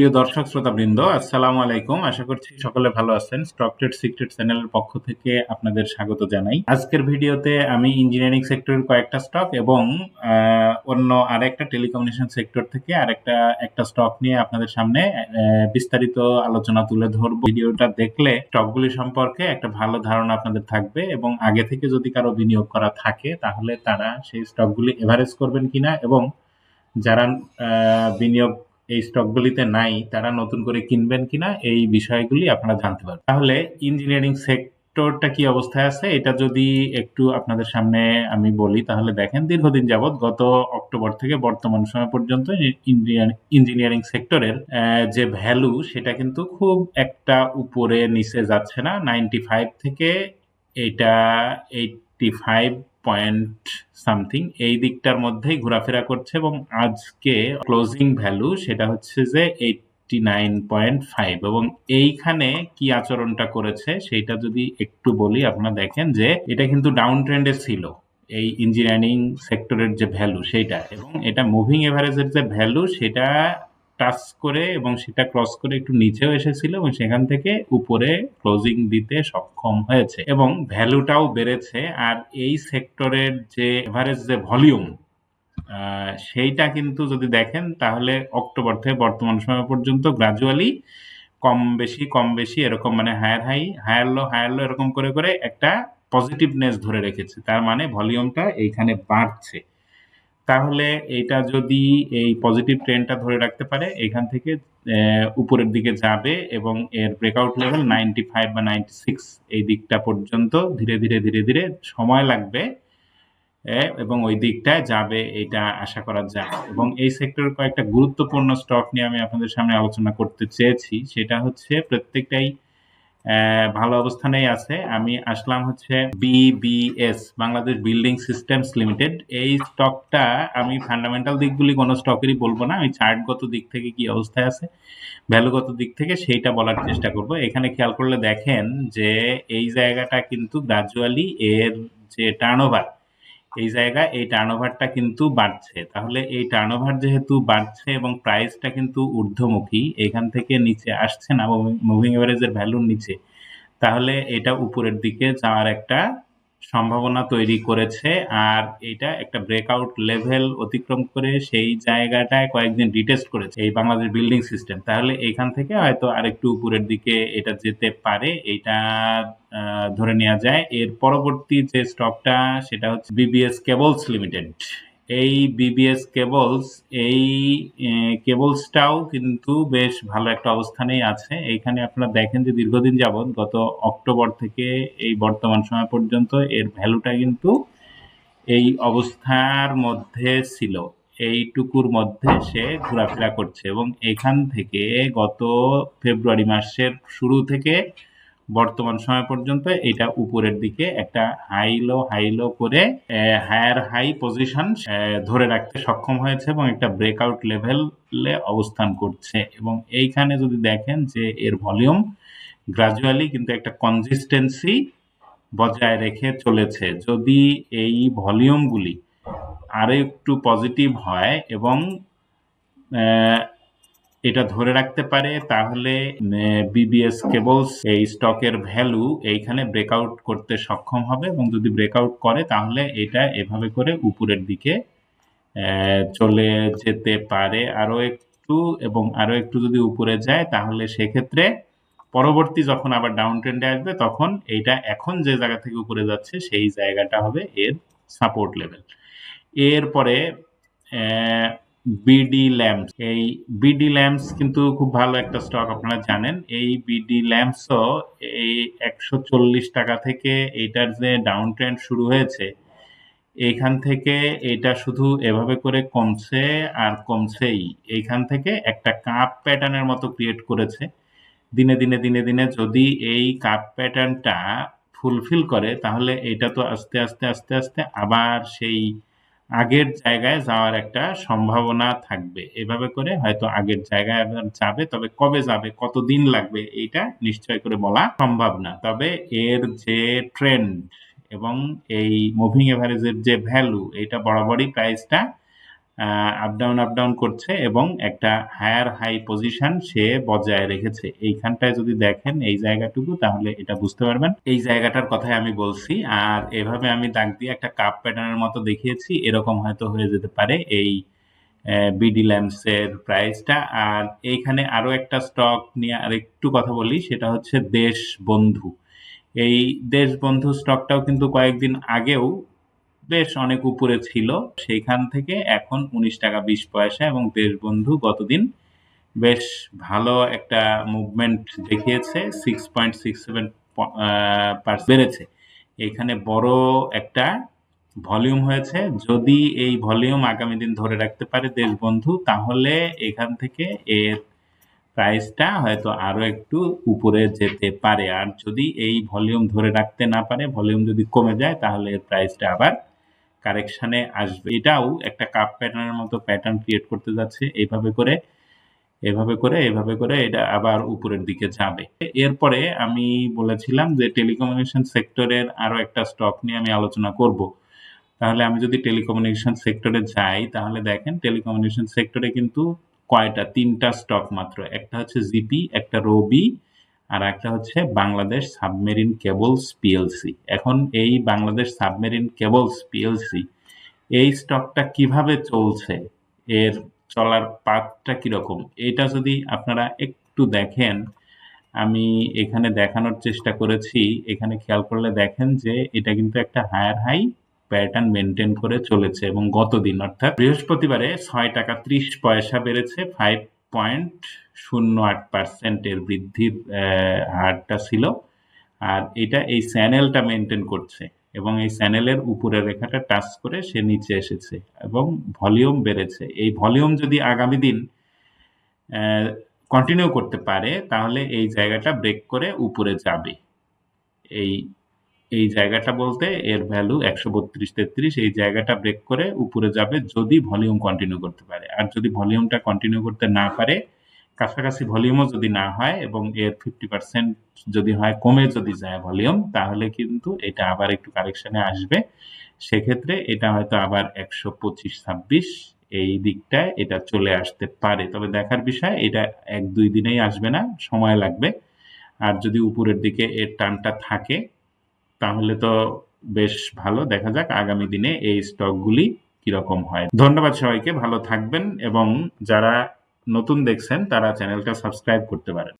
প্রিয় দর্শক শ্রোতাবৃন্দ, আসসালামু আলাইকুম। আশা করছি সকলে ভালো আছেন। স্টক ট্রেড সিক্রেট চ্যানেলের পক্ষ থেকে আপনাদের স্বাগত জানাই। আজকের ভিডিওতে আমি ইঞ্জিনিয়ারিং সেক্টরের কয়েকটা স্টক এবং অন্য আরেকটা টেলিকমিউনিকেশন সেক্টর থেকে আরেকটা, একটা স্টক নিয়ে আপনাদের সামনে বিস্তারিত আলোচনা তুলে ধরবো। ভিডিওটা দেখলে স্টকগুলি সম্পর্কে একটা ভালো ধারণা আপনাদের থাকবে এবং আগে থেকে যদি কারও বিনিয়োগ করা থাকে, তাহলে তারা সেই স্টকগুলি এভারেজ করবেন কিনা এবং যারা বিনিয়োগ এই স্টকগুলিতে নাই, তারা নতুন করে কিনবেন কিনা এই বিষয়গুলি আপনারা জানতে পারবেন। তাহলে ইঞ্জিনিয়ারিং সেক্টরটা কি অবস্থায় আছে? এটা যদি একটু আপনাদের সামনে আমি বলি, তাহলে দেখেন দীর্ঘদিন যাবৎ গত অক্টোবর থেকে বর্তমান সময় পর্যন্ত ইঞ্জিনিয়ারিং সেক্টরের যে ভ্যালু সেটা কিন্তু খুব একটা উপরে, নিচে যাচ্ছে না। নাইনটি ফাইভ থেকে এটা এইটটি ফাইভ পয়েন্ট সামথিং এই দিকটার মধ্যেই ঘোরাফেরা করছে এবং আজকে ক্লোজিং ভ্যালু সেটা হচ্ছে যে এইটটি নাইন পয়েন্ট ফাইভ এবং এইখানে কি আচরণটা করেছে সেইটা যদি একটু বলি, আপনারা দেখেন যে এটা কিন্তু ডাউন ট্রেন্ডে ছিল, এই ইঞ্জিনিয়ারিং সেক্টরের যে ভ্যালু সেইটা এবং এটা মুভিং এভারেজের যে ভ্যালু সেটা টাচ করে এবং সেটা ক্রস করে একটু নিচেও এসেছিল এবং সেখান থেকে উপরে ক্লোজিং দিতে সক্ষম হয়েছে এবং ভ্যালুটাও বেড়েছে। আর এই সেক্টরের যে এভারেজ যে ভলিউম সেইটা কিন্তু যদি দেখেন তাহলে অক্টোবর থেকে বর্তমান সময় পর্যন্ত গ্রাজুয়ালি কম বেশি কম বেশি এরকম মানে higher high higher low higher low এরকম করে করে একটা পজিটিভনেস ধরে রেখেছে। তার মানে ভলিউমটা এইখানে বাড়ছে। তাহলে এটা যদি এই পজিটিভ ট্রেন্ডটা ধরে রাখতে পারে, এখান থেকে উপরের দিকে যাবে এবং এর ব্রেকআউট লেভেল নাইনটি ফাইভ বা নাইনটি সিক্স এই দিকটা পর্যন্ত ধীরে ধীরে ধীরে ধীরে সময় লাগবে এবং ওই দিকটায় যাবে এটা আশা করা যায়। এবং এই সেক্টরের কয়েকটা গুরুত্বপূর্ণ স্টক নিয়ে আমি আপনাদের সামনে আলোচনা করতে চেয়েছি, সেটা হচ্ছে প্রত্যেকটাই ভালো অবস্থানেই আছে। আমি আসলাম হচ্ছে BBS Bangladesh building systems limited এই স্টকটা আমি ফান্ডামেন্টাল দিকগুলি কোনো স্টকেরই বলব না। আমি চার্টগত দিক থেকে কি অবস্থায় আছে ভ্যালুগত দিক থেকে সেইটা বলার চেষ্টা করব। এখানে খেয়াল করলে দেখেন যে এই জায়গাটা কিন্তু গ্রাজুয়ালি এর যে টার্নওভার এই জায়গায় এই টার্নওভারটা কিন্তু বাড়ছে। তাহলে এই টার্নওভার যেহেতু বাড়ছে এবং প্রাইসটা কিন্তু ঊর্ধ্বমুখী, এখান থেকে নিচে আসছে না মুভিং এভারেজের ভ্যালুর নিচে, তাহলে এটা উপরের দিকে যাওয়ার একটা সম্ভাবনা তৈরি করেছে আর এটা একটা ব্রেকআউট লেভেল অতিক্রম করে সেই জায়গাটায় কয়েকদিন রিটেস্ট করেছে এই বাংলাদেশ বিল্ডিং সিস্টেম তাহলে এখান থেকে হয়তো আরেকটু উপরের দিকে এটা যেতে পারে, এটা ধরে নেওয়া যায়। এর পরবর্তী যে স্টকটা সেটা হচ্ছে বিবিএস কেবলস লিমিটেড এই বিবিএস কেবলস এই কেবলসটাও কিন্তু বেশ ভালো একটা অবস্থানেই আছে। এইখানে আপনারা দেখেন যে দীর্ঘদিন যাবত গত অক্টোবর থেকে এই বর্তমান সময় পর্যন্ত এর ভ্যালুটা কিন্তু এই অবস্থার মধ্যে ছিল। এইটুকুর মধ্যে সে ঘোরাফেরা করছে এবং এখান থেকে গত ফেব্রুয়ারি মাসের শুরু থেকে বর্তমান সময় পর্যন্ত এটা উপরের দিকে একটা হাই লো হাই লো করে হায়ার হাই পজিশন ধরে রাখতে সক্ষম হয়েছে এবং একটা ব্রেকআউট লেভেলে অবস্থান করছে। এবং এইখানে যদি দেখেন যে এর ভলিউম গ্রাজুয়ালি কিন্তু একটা কনসিস্টেন্সি বজায় রেখে চলেছে। যদি এই ভলিউমগুলি আরও একটু পজিটিভ হয় এবং এটা ধরে রাখতে পারে, তাহলে বিবিএস কেবলস এই স্টকের ভ্যালু এইখানে ব্রেকআউট করতে সক্ষম হবে এবং যদি ব্রেকআউট করে, তাহলে এটা এভাবে করে উপরের দিকে চলে যেতে পারে। আরও একটু এবং আরও একটু যদি উপরে যায়, তাহলে সেক্ষেত্রে পরবর্তী যখন আবার ডাউন ট্রেন্ডে আসবে, তখন এইটা এখন যে জায়গা থেকে উপরে যাচ্ছে, সেই জায়গাটা হবে এর সাপোর্ট লেভেল। এরপরে বিডি ল্যাম্পস। এই বিডি ল্যাম্পস কিন্তু খুব ভালো একটা স্টক, আপনারা জানেন। এই বিডি ল্যাম্পসও এই একশো চল্লিশ টাকা থেকে এইটার যে ডাউন ট্রেন্ড শুরু হয়েছে, এইখান থেকে এটা শুধু এভাবে করে কমছে আর কমছেই। এইখান থেকে একটা কাপ প্যাটার্নের মতো ক্রিয়েট করেছে। দিনে দিনে দিনে দিনে যদি এই কাপ প্যাটার্নটা ফুলফিল করে, তাহলে এটা তো আস্তে আস্তে আস্তে আস্তে আবার সেই আগের জায়গায় যাওয়ার একটা সম্ভাবনা থাকবে। এভাবে করে হয়তো আগের জায়গায় যাবে, তবে কবে যাবে, কতদিন লাগবে এইটা নিশ্চয় করে বলা সম্ভব না। তবে এর যে ট্রেন্ড এবং এই মুভিং এভারেজের যে ভ্যালু এটা বরাবরই প্রাইসটা আপ ডাউন আপ ডাউন করছে এবং একটা হায়ার হাই পজিশন সে বজায় রেখেছে। এইখানটায় যদি দেখেন এই জায়গাটুকু, তাহলে এটা বুঝতে পারবেন। এই জায়গাটার কথাই আমি বলছি, আর এভাবে আমি দাগ দিয়ে একটা কাপ প্যাটার্নের মতো দেখিয়েছি, এরকম হয়তো হয়ে যেতে পারে এই বিডি ল্যাম্পসের প্রাইসটা আর এইখানে আরও একটা স্টক নিয়ে আর একটু কথা বলি, সেটা হচ্ছে দেশ বন্ধু। এই দেশ বন্ধু স্টকটাও কিন্তু কয়েকদিন আগেও বেশ অনেক উপরে ছিল। সেইখান থেকে এখন উনিশ টাকা বিশ পয়সা এবং দেশবন্ধু গতদিন বেশ ভালো একটা মুভমেন্ট দেখিয়েছে। সিক্স পয়েন্ট সিক্স সেভেন বেড়েছে। এখানে বড় একটা ভলিউম হয়েছে। যদি এই ভলিউম আগামী দিন ধরে রাখতে পারে দেশবন্ধু তাহলে এখান থেকে এর প্রাইসটা হয়তো আরও একটু উপরে যেতে পারে। আর যদি এই ভলিউম ধরে রাখতে না পারে ভলিউম যদি কমে যায়, তাহলে এর প্রাইসটা আবার কারেকশানে আসবে। এটাও একটা কাপ প্যাটার্নের মতো প্যাটার্ন ক্রিয়েট করতে যাচ্ছে। এইভাবে করে, এভাবে করে এভাবে করে এটা আবার উপরের দিকে যাবে। এরপরে আমি বলেছিলাম যে টেলিকমিউনিকেশন সেক্টরের আরও একটা স্টক নিয়ে আমি আলোচনা করব। তাহলে আমি যদি টেলিকমিউনিকেশন সেক্টরে যাই, তাহলে দেখেন টেলিকমিউনিকেশন সেক্টরে কিন্তু কয়টা? তিনটা স্টক মাত্র। একটা হচ্ছে জিপি একটা রবি আর একটা হচ্ছে বাংলাদেশ সাবমেরিন কেবলস পিএলসি। এখন এই বাংলাদেশ সাবমেরিন কেবলস পিএলসি, এই স্টকটা কীভাবে চলছে, এর চলার পাথটা কীরকম, এটা যদি আপনারা একটু দেখেন, আমি এখানে দেখানোর চেষ্টা করেছি, এখানে খেয়াল করলে দেখেন যে এটা কিন্তু একটা হায়ার হাই প্যাটার্ন মেনটেন করে চলেছে এবং গতদিন অর্থাৎ বৃহস্পতিবারে ছয় টাকা ত্রিশ পয়সা বেড়েছে ফাইভ পয়েন্ট শূন্য আট পার্সেন্টের বৃদ্ধির হারটা ছিল। আর এটা এই চ্যানেলটা মেনটেন করছে এবং এই চ্যানেলের উপরের রেখাটা টাচ করে সে নিচে এসেছে এবং ভলিউম বেড়েছে। এই ভলিউম যদি আগামী দিন কন্টিনিউ করতে পারে, তাহলে এই জায়গাটা ব্রেক করে উপরে যাবে। এই এই জায়গাটা বলতে এর ভ্যালু একশো বত্রিশ, তেত্রিশ, এই জায়গাটা ব্রেক করে উপরে যাবে যদি ভলিউম কন্টিনিউ করতে পারে। আর যদি ভলিউমটা কন্টিনিউ করতে না পারে, কাছাকাছি ভলিউমও যদি না হয় এবং এর ফিফটি পার্সেন্ট যদি হয়, কমে যদি যায় ভলিউম তাহলে কিন্তু এটা আবার একটু কারেকশানে আসবে। সেক্ষেত্রে এটা হয়তো আবার একশো পঁচিশ, ছাব্বিশ, এই দিকটায় এটা চলে আসতে পারে। তবে দেখার বিষয়, এটা এক দুই দিনেই আসবে না, সময় লাগবে। আর যদি উপরের দিকে এর টানটা থাকে তাহলে তো বেশ ভালো। দেখা যাক আগামী দিনে এই স্টকগুলি কীরকম হয়। ধন্যবাদ সবাইকে। ভালো থাকবেন এবং যারা নতুন দেখছেন, তারা চ্যানেলটা সাবস্ক্রাইব করতে পারেন।